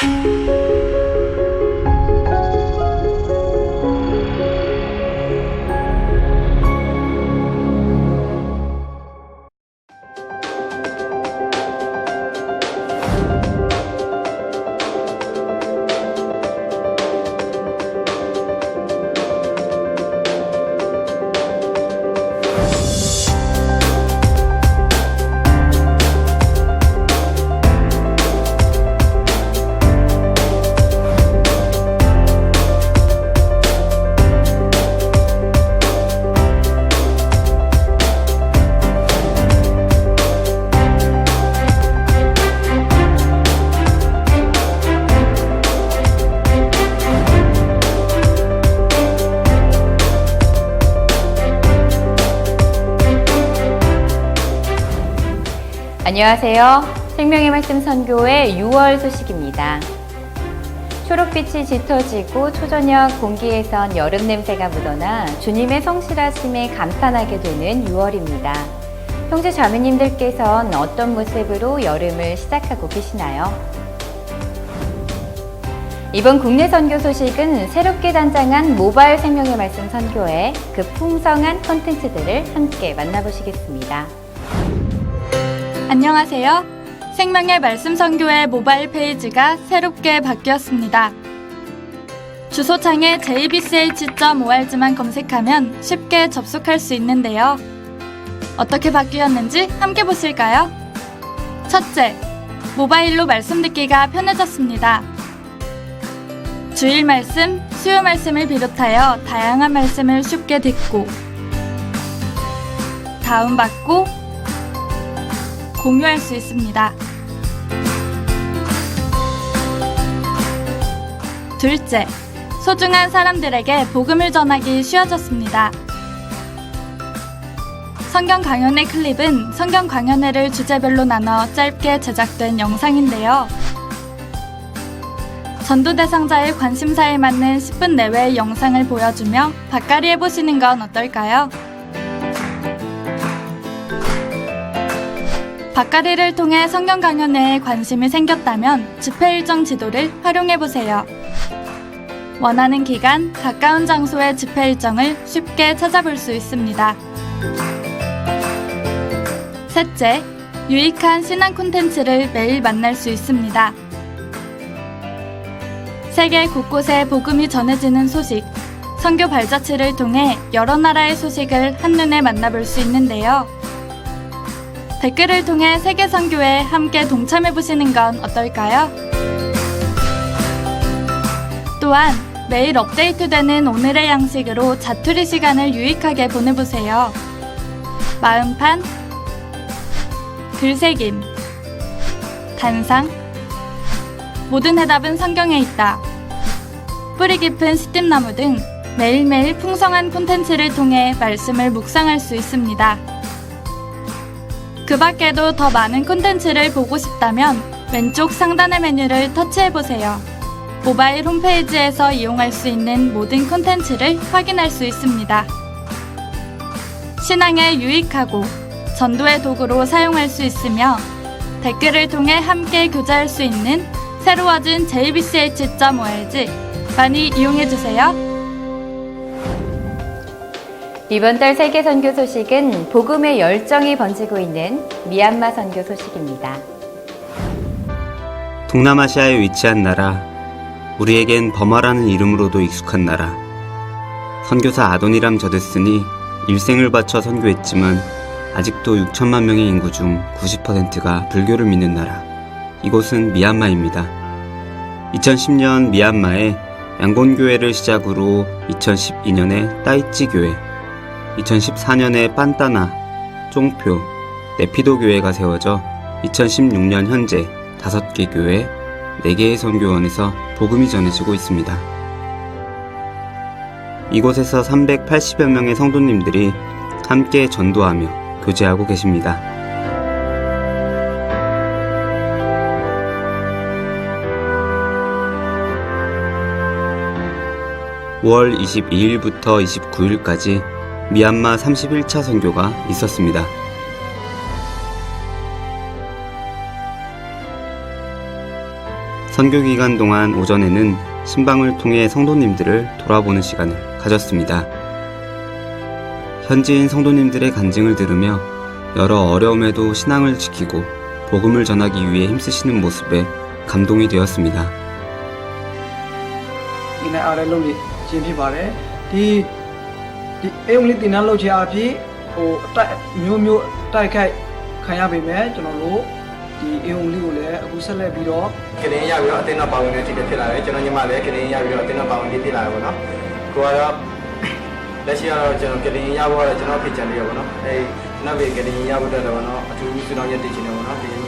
Música 안녕하세요. 생명의 말씀 선교의 6월 소식입니다. 초록빛이 짙어지고 초저녁 공기에선 여름 냄새가 묻어나 주님의 성실하심에 감탄하게 되는 6월입니다. 형제 자매님들께선 어떤 모습으로 여름을 시작하고 계시나요? 이번 국내 선교 소식은 새롭게 단장한 모바일 생명의 말씀 선교회 그 풍성한 콘텐츠들을 함께 만나보시겠습니다. 안녕하세요. 생명의 말씀 선교회 모바일 페이지가 새롭게 바뀌었습니다. 주소창에 jbch.org만 검색하면 쉽게 접속할 수 있는데요. 어떻게 바뀌었는지 함께 보실까요? 첫째, 모바일로 말씀 듣기가 편해졌습니다. 주일 말씀, 수요 말씀을 비롯하여 다양한 말씀을 쉽게 듣고, 다운받고, 공유할 수 있습니다. 둘째, 소중한 사람들에게 복음을 전하기 쉬워졌습니다. 성경 강연회 클립은 성경 강연회를 주제별로 나눠 짧게 제작된 영상인데요. 전도 대상자의 관심사에 맞는 10분 내외의 영상을 보여주며 바까리 해보시는 건 어떨까요? 바까리를 통해 성경 강연회에 관심이 생겼다면 집회 일정 지도를 활용해 보세요. 원하는 기간, 가까운 장소의 집회 일정을 쉽게 찾아볼 수 있습니다. 셋째, 유익한 신앙 콘텐츠를 매일 만날 수 있습니다. 세계 곳곳에 복음이 전해지는 소식, 선교 발자취를 통해 여러 나라의 소식을 한눈에 만나볼 수 있는데요. 댓글을 통해 세계 선교에 함께 동참해 보시는 건 어떨까요? 또한 매일 업데이트되는 오늘의 양식으로 자투리 시간을 유익하게 보내보세요. 마음판, 글새김, 단상, 모든 해답은 성경에 있다. 뿌리 깊은 시뒻나무 등 매일매일 풍성한 콘텐츠를 통해 말씀을 묵상할 수 있습니다. 그 밖에도 더 많은 콘텐츠를 보고 싶다면 왼쪽 상단의 메뉴를 터치해보세요. 모바일 홈페이지에서 이용할 수 있는 모든 콘텐츠를 확인할 수 있습니다. 신앙에 유익하고 전도의 도구로 사용할 수 있으며 댓글을 통해 함께 교제할 수 있는 새로워진 jbch.org 많이 이용해주세요. 이번 달 세계 선교 소식은 복음의 열정이 번지고 있는 미얀마 선교 소식입니다. 동남아시아에 위치한 나라, 우리에겐 버마라는 이름으로도 익숙한 나라. 선교사 아도니람 저데슨이 일생을 바쳐 선교했지만 아직도 6천만 명의 인구 중 90%가 불교를 믿는 나라. 이곳은 미얀마입니다. 2010년 미얀마에 양곤교회를 시작으로 2012년에 따이찌 교회, 2014년에 빤따나, 쫑표, 네피도 교회가 세워져 2016년 현재 5개 교회, 4개의 선교원에서 복음이 전해지고 있습니다. 이곳에서 380여 명의 성도님들이 함께 전도하며 교제하고 계십니다. (5월 22일부터 29일까지) 미얀마 31차 선교가 있었습니다. 선교 기간 동안 오전에는 신방을 통해 성도님들을 돌아보는 시간을 가졌습니다. 현지인 성도님들의 간증을 들으며 여러 어려움에도 신앙을 지키고 복음을 전하기 위해 힘쓰시는 모습에 감동이 되었습니다. ဒီနေ့အားလည်းလုပ်လို့ခြင်းဖြစ်ပါတယ်ဒီဒီအယုံလေးတင်နှလုပ်ခြင်းအဖြစ်ဟိုအတိုက်မျိုးမျိုးတိုက်ခိုက်ခံရပေမဲ့ကျွန်တော်တို့ဒီအယုံလေးကိုလည်းအခုဆက်လက်ပြီးတော့ကလေးရပြီးတော့အတင်းတော့ပါဝင်နေတိဖြစ်လာတယ်ကျွန်တော်ညီမလည်းကလေးရပြီးတော့အတင်းတော့ပါဝင်တိဖြစ်လာတယ်ပေါ့နော်ကိုကတော့လက်ရှိကတော့ကျွန်တော်ကလေးရဖို့ကတော့ကျွန်တော်ဖြစ်ချင်တယ်ပေါ့နော်အဲနောက်ပြီးကလေးရဖို့တော့ပေါ့နော်အထူးစုတော်ရက်တည်ချင်တယ်ပေါ့နော်ဒီညီမဟာပေါ့နော်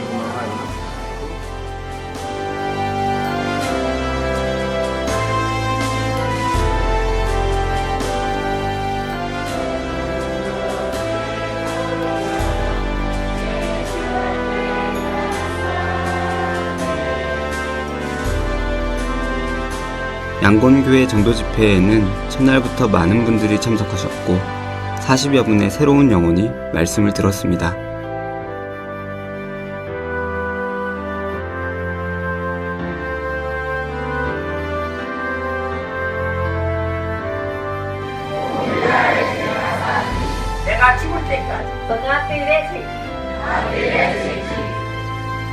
양곤교회 전도 집회에는 첫날부터 많은 분들이 참석하셨고 40여 분의 새로운 영혼이 말씀을 들었습니다. 내가 죽을 때까지. 너가 때의 생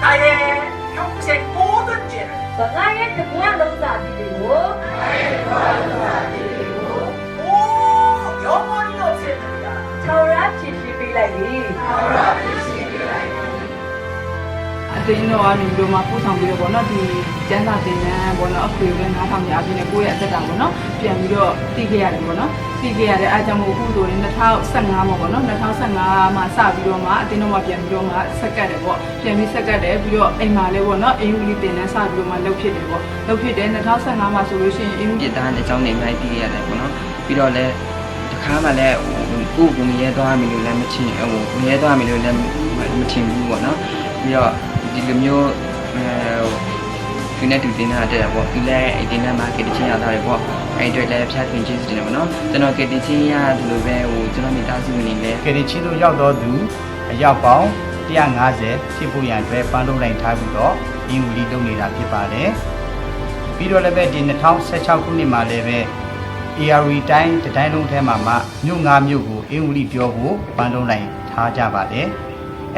나의 Say golden generation. Bagayan the buwan ng sa diliwo. Oh, your money of sin. Tawrat ချီရှိပေးလိုက်ပြီ။ Tawrat ချီ တင်းတော့ကနေပြီးတော့မှပို့ဆောင်ပြီးတော့ပေါ့နော်ဒီကျန်းစာသင်တန်းပေါ့နော်အဖေကနားထောင်နေအပြင်နဲ့ကိုယ့်ရဲ့အသက်တာပေါ့နော်ပြန်ပြီးတော့တည်ခဲ့ရတယ်ပေါ့နော်တည်ခဲ့ရတဲ့အားကြောင့်မို့အခုဆိုရင်2015မှာပေါ့နော်2015မှာစပြီးတော့မှအတင်းတော့မှပြန်ပြီးတော့မှဆက်ကတ်တယ်ပေါ့ပြန်ပြီးဆက်ကတ်တယ်ပြီးတော့အိမ်မှာလည်းပေါ့နော်အင်္ဂလိပ်သင်တန်းစပြီးတော့မှလုပ်ဖြစ်တယ်ပေါ့လုပ်ဖြစ်တယ်2015မှာဆိုလို့ရှိရင်အင်္ဂလိပ်သားနဲ့အကြောင်းနေမိုက်တည်ရတယ်ပေါ့နော်ပြီးတော့လည်းတခါမှလည်းကိုယ့်ကိုယ်ငရဲသွားမိလို့လည်းမချင်ဟိုငရဲသွားမိလို့လည်းမချင်ဘူးပေါ့နော်ပြီးတော့ ဒီလိုမျိုးအဲသူနဲ့တူတင်တာတဲ့ပေါ့သူလည်းအတင်နဲ့မာကက်ချင်းရတာတွေပေါ့အဲ့တွေလည်းဖြတ်ပြင်ချင်းစတယ်ပေါ့နော်ကျွန်တော်ကက်တင်ချင်းရတယ်လို့ပဲဟိုကျွန်တော်မိသားစုဝင်နေလည်းကယ်ရီချီတို့ရောက်တော့သူအရောက်ပေါင်း150ဖြစ်ဖို့ရန်အတွက်ပန်းလုံးလိုက်ထားပြီးတော့အင်ဝူလီလုပ်နေတာဖြစ်ပါတယ်ပြီးတော့လည်းပဲဒီ2016ခုနှစ်မှာလည်းပဲ ARV တိုင်းတစ်တိုင်းလုံးထဲမှာမှမြို့၅မြို့ကိုအင်ဝူလီပြောဖို့ပန်းလုံးလိုက်ထားကြပါတယ် အ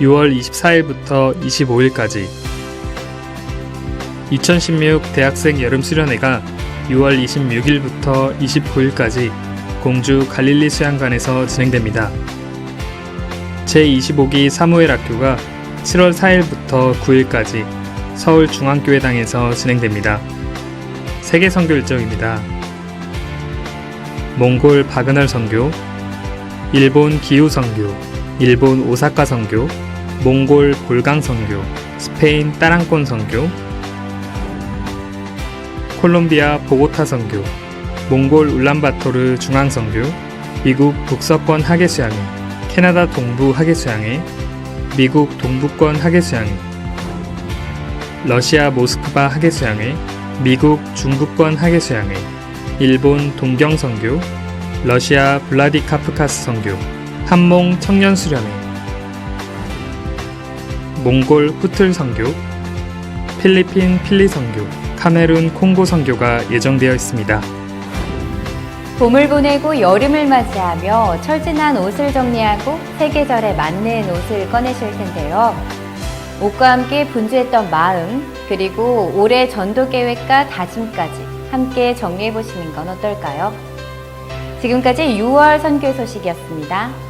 6월 24일부터 25일까지 2016 대학생 여름 수련회가 6월 26일부터 29일까지 공주 갈릴리 수양관에서 진행됩니다. 제25기 사무엘 학교가 7월 4일부터 9일까지 서울 중앙교회당에서 진행됩니다. 세계 선교 일정입니다. 몽골 바그널 선교, 일본 기후 선교, 일본 오사카 선교, 몽골 볼강 선교, 스페인 따랑권 선교, 콜롬비아 보고타 선교, 몽골 울란바토르 중앙 선교, 미국 북서권 하계 수양회, 캐나다 동부 하계 수양회, 미국 동부권 하계 수양회, 러시아 모스크바 하계 수양회, 미국 중부권 하계 수양회, 일본 동경 선교, 러시아 블라디카프카스 선교, 한몽 청년 수련회, 몽골 후틀 선교, 필리핀 필리 선교, 카메룬 콩고 선교가 예정되어 있습니다. 봄을 보내고 여름을 맞이하며 철진한 옷을 정리하고 세계절에 맞는 옷을 꺼내실 텐데요. 옷과 함께 분주했던 마음, 그리고 올해 전도 계획과 다짐까지 함께 정리해 보시는 건 어떨까요? 지금까지 6월 선교 소식이었습니다.